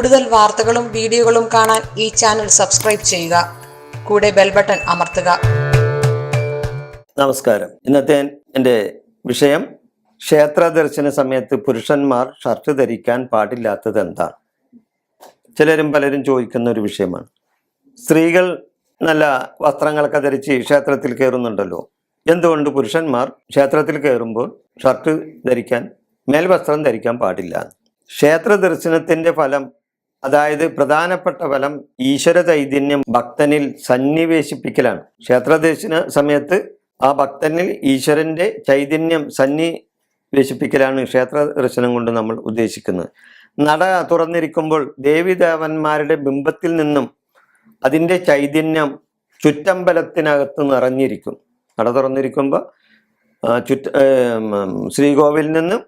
കൂടുതൽ വാർത്തകളും വീഡിയോകളും കാണാൻ ഈ ചാനൽ സബ്സ്ക്രൈബ് ചെയ്യുക. കൂടെ ബെൽ ബട്ടൺ അമർത്തുക. നമസ്കാരം. ഇന്നത്തെ എന്റെ വിഷയം ക്ഷേത്ര ദർശന സമയത്ത് പുരുഷന്മാർ ഷർട്ട് ധരിക്കാൻ പാടില്ലാത്തത് എന്താണ്? ചിലരും പലരും ചോദിക്കുന്ന ഒരു വിഷയമാണ്. സ്ത്രീകൾ നല്ല വസ്ത്രങ്ങളൊക്കെ ധരിച്ച് ക്ഷേത്രത്തിൽ കയറുന്നുണ്ടല്ലോ. എന്തുകൊണ്ട് പുരുഷന്മാർ ക്ഷേത്രത്തിൽ കയറുമ്പോൾ ഷർട്ട് ധരിക്കാൻ മേൽവസ്ത്രം ധരിക്കാൻ പാടില്ല? ക്ഷേത്ര ദർശനത്തിന്റെ ഫലം അതായത് പ്രധാനപ്പെട്ട ഫലം ഈശ്വര ചൈതന്യം ഭക്തനിൽ സന്നിവേശിപ്പിക്കലാണ്. ക്ഷേത്രദർശന സമയത്ത് ആ ഭക്തനിൽ ഈശ്വരന്റെ ചൈതന്യം സന്നിവേശിപ്പിക്കലാണ് ക്ഷേത്ര ദർശനം കൊണ്ട് നമ്മൾ ഉദ്ദേശിക്കുന്നത്. നട തുറന്നിരിക്കുമ്പോൾ ദേവിദേവന്മാരുടെ ബിംബത്തിൽ നിന്നും അതിന്റെ ചൈതന്യം ചുറ്റമ്പലത്തിനകത്ത് നിറഞ്ഞിരിക്കും. നട തുറന്നിരിക്കുമ്പോൾ ചുറ്റ ശ്രീകോവിൽ നിന്നും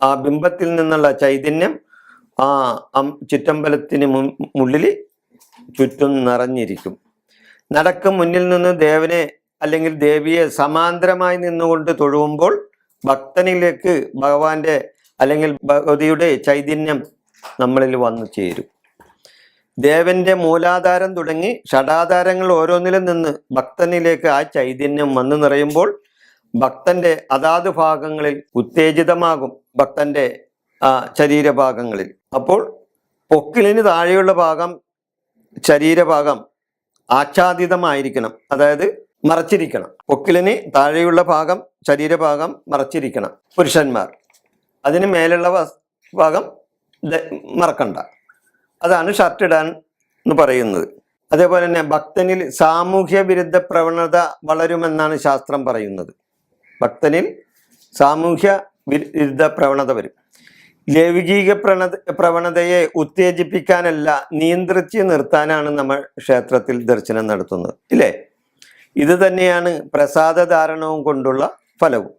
ആ ബിംബത്തിൽ നിന്നുള്ള ചൈതന്യം ആ ചുറ്റമ്പലത്തിന് മുള്ളിൽ ചുറ്റും നിറഞ്ഞിരിക്കും. നടക്കും മുന്നിൽ നിന്ന് ദേവനെ അല്ലെങ്കിൽ ദേവിയെ സമാന്തരമായി നിന്നുകൊണ്ട് തൊഴുമ്പോൾ ഭക്തനിലേക്ക് ഭഗവാന്റെ അല്ലെങ്കിൽ ഭഗവതിയുടെ ചൈതന്യം നമ്മളിൽ വന്നു ചേരും. ദേവന്റെ മൂലാധാരം തുടങ്ങി ഷടാധാരങ്ങൾ ഓരോന്നിലും നിന്ന് ഭക്തനിലേക്ക് ആ ചൈതന്യം വന്നു നിറയുമ്പോൾ ഭക്തന്റെ അതാത് ഭാഗങ്ങളിൽ ഉത്തേജിതമാകും ഭക്തന്റെ ശരീരഭാഗങ്ങളിൽ. അപ്പോൾ പൊക്കിളിന് താഴെയുള്ള ഭാഗം ശരീരഭാഗം ആച്ഛാദിതമായിരിക്കണം. അതായത് മറച്ചിരിക്കണം. പൊക്കിളിന് താഴെയുള്ള ഭാഗം ശരീരഭാഗം മറച്ചിരിക്കണം പുരുഷന്മാർ. അതിന് മേലുള്ള ഭാഗം മറക്കണ്ട. അതാണ് ഷർട്ട് ഇടാൻ എന്ന് പറയുന്നത്. അതേപോലെ തന്നെ ഭക്തനിൽ സാമൂഹ്യ വിരുദ്ധ പ്രവണത വളരുമെന്നാണ് ശാസ്ത്രം പറയുന്നത്. ഭക്തനിൽ സാമൂഹ്യ വിരുദ്ധ പ്രവണത വരും. ലൈംഗിക പ്രണത പ്രവണതയെ ഉത്തേജിപ്പിക്കാനല്ല നിയന്ത്രിച്ച് നിർത്താനാണ് നമ്മൾ ക്ഷേത്രത്തിൽ ദർശനം നടത്തുന്നത്. ഇല്ലേ? ഇത് തന്നെയാണ് പ്രസാദ ധാരണവും കൊണ്ടുള്ള ഫലവും.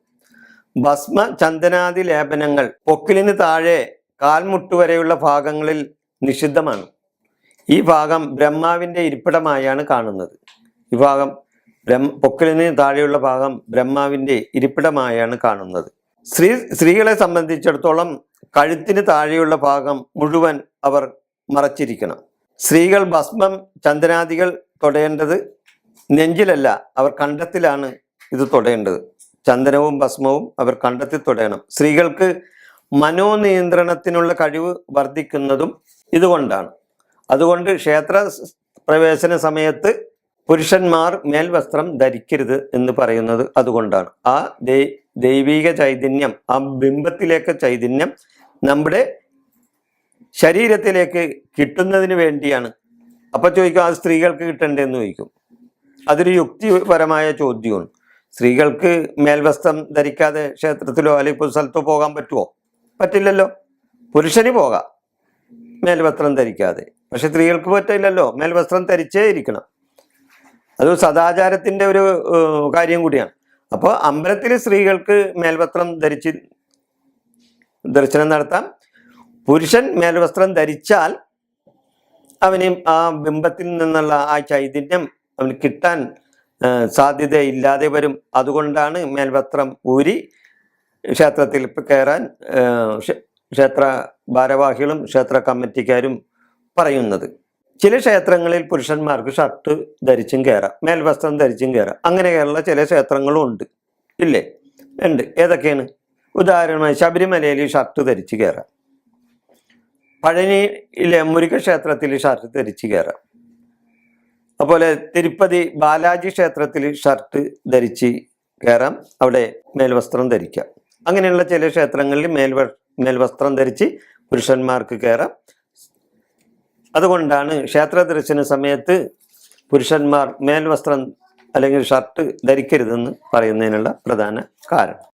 ഭസ്മ ചന്ദനാദി ലേപനങ്ങൾ പൊക്കിലിന് താഴെ കാൽമുട്ട് വരെയുള്ള ഭാഗങ്ങളിൽ നിഷിദ്ധമാണ്. ഈ ഭാഗം ബ്രഹ്മാവിന്റെ ഇരിപ്പിടമായാണ് കാണുന്നത്. ഈ ഭാഗം ബ്രഹ്മ പൊക്കിലിന് താഴെയുള്ള ഭാഗം ബ്രഹ്മാവിന്റെ ഇരിപ്പിടമായാണ് കാണുന്നത്. സ്ത്രീ സ്ത്രീകളെ സംബന്ധിച്ചിടത്തോളം കഴുത്തിന് താഴെയുള്ള ഭാഗം മുഴുവൻ അവർ മറച്ചിരിക്കണം. സ്ത്രീകൾ ഭസ്മം ചന്ദനാദികൾ തൊടേണ്ടത് നെഞ്ചിലല്ല അവർ കണ്ടത്തിലാണ് ഇത് തൊടേണ്ടത് ചന്ദനവും ഭസ്മവും അവർ കണ്ടത്തിൽ തൊടയണം. സ്ത്രീകൾക്ക് മനോനിയന്ത്രണത്തിനുള്ള കഴിവ് വർദ്ധിക്കുന്നതും ഇതുകൊണ്ടാണ്. അതുകൊണ്ട് ക്ഷേത്ര പ്രവേശന സമയത്ത് പുരുഷന്മാർ മേൽവസ്ത്രം ധരിക്കരുത് എന്ന് പറയുന്നത് അതുകൊണ്ടാണ്. ആ ദൈവീക ചൈതന്യം ആ ബിംബത്തിലേക്ക് ചൈതന്യം നമ്മുടെ ശരീരത്തിലേക്ക് കിട്ടുന്നതിന് വേണ്ടിയാണ്. അപ്പൊ ചോദിക്കും അത് സ്ത്രീകൾക്ക് കിട്ടണ്ടേന്ന് ചോദിക്കും. അതൊരു യുക്തിപരമായ ചോദ്യമാണ്. സ്ത്രീകൾക്ക് മേൽവസ്ത്രം ധരിക്കാതെ ക്ഷേത്രത്തിലോ അല്ലെങ്കിൽ പൊതു സ്ഥലത്തോ പോകാൻ പറ്റുമോ പറ്റില്ലല്ലോ. പുരുഷന് പോകാം മേൽവസ്ത്രം ധരിക്കാതെ. പക്ഷെ സ്ത്രീകൾക്ക് പറ്റില്ലല്ലോ. മേൽവസ്ത്രം ധരിച്ചേ ഇരിക്കണം. അത് സദാചാരത്തിന്റെ ഒരു കാര്യം കൂടിയാണ്. അപ്പോൾ അമ്പലത്തിൽ സ്ത്രീകൾക്ക് മേൽവസ്ത്രം ധരിച്ച് ദർശനം നടത്താം. പുരുഷൻ മേൽവസ്ത്രം ധരിച്ചാൽ അവന് ആ ബിംബത്തിൽ നിന്നുള്ള ആ ചൈതന്യം അവന് കിട്ടാൻ സാധ്യത സാധ്യതയില്ലാതെ വരും. അതുകൊണ്ടാണ് മേൽവസ്ത്രം ഊരി ക്ഷേത്രത്തിൽ കയറാൻ ക്ഷേത്ര ഭാരവാഹികളും ക്ഷേത്ര കമ്മിറ്റിക്കാരും പറയുന്നത്. ചില ക്ഷേത്രങ്ങളിൽ പുരുഷന്മാർക്ക് ഷർട്ട് ധരിച്ചും കയറാം മേൽവസ്ത്രം ധരിച്ചും കയറാം. അങ്ങനെയുള്ള ചില ക്ഷേത്രങ്ങളും ഉണ്ട്. ഇല്ലേ? ഉണ്ട്. ഏതൊക്കെയാണ്? ഉദാഹരണമായി ശബരിമലയിൽ ഷർട്ട് ധരിച്ച് കയറാം പഴനിയിലെ മുരുക ക്ഷേത്രത്തിൽ ഷർട്ട് ധരിച്ച് കയറാം അതുപോലെ തിരുപ്പതി ബാലാജി ക്ഷേത്രത്തിൽ ഷർട്ട് ധരിച്ച് കയറാം അവിടെ മേൽവസ്ത്രം ധരിക്കാം. അങ്ങനെയുള്ള ചില ക്ഷേത്രങ്ങളിൽ മേൽവ മേൽവസ്ത്രം ധരിച്ച് പുരുഷന്മാർക്ക് കയറാം അതുകൊണ്ടാണ് ക്ഷേത്ര ദർശന സമയത്ത് പുരുഷന്മാർ മേൽവസ്ത്രം അല്ലെങ്കിൽ ഷർട്ട് ധരിക്കരുതെന്ന് പറയുന്നതിനുള്ള പ്രധാന കാരണം.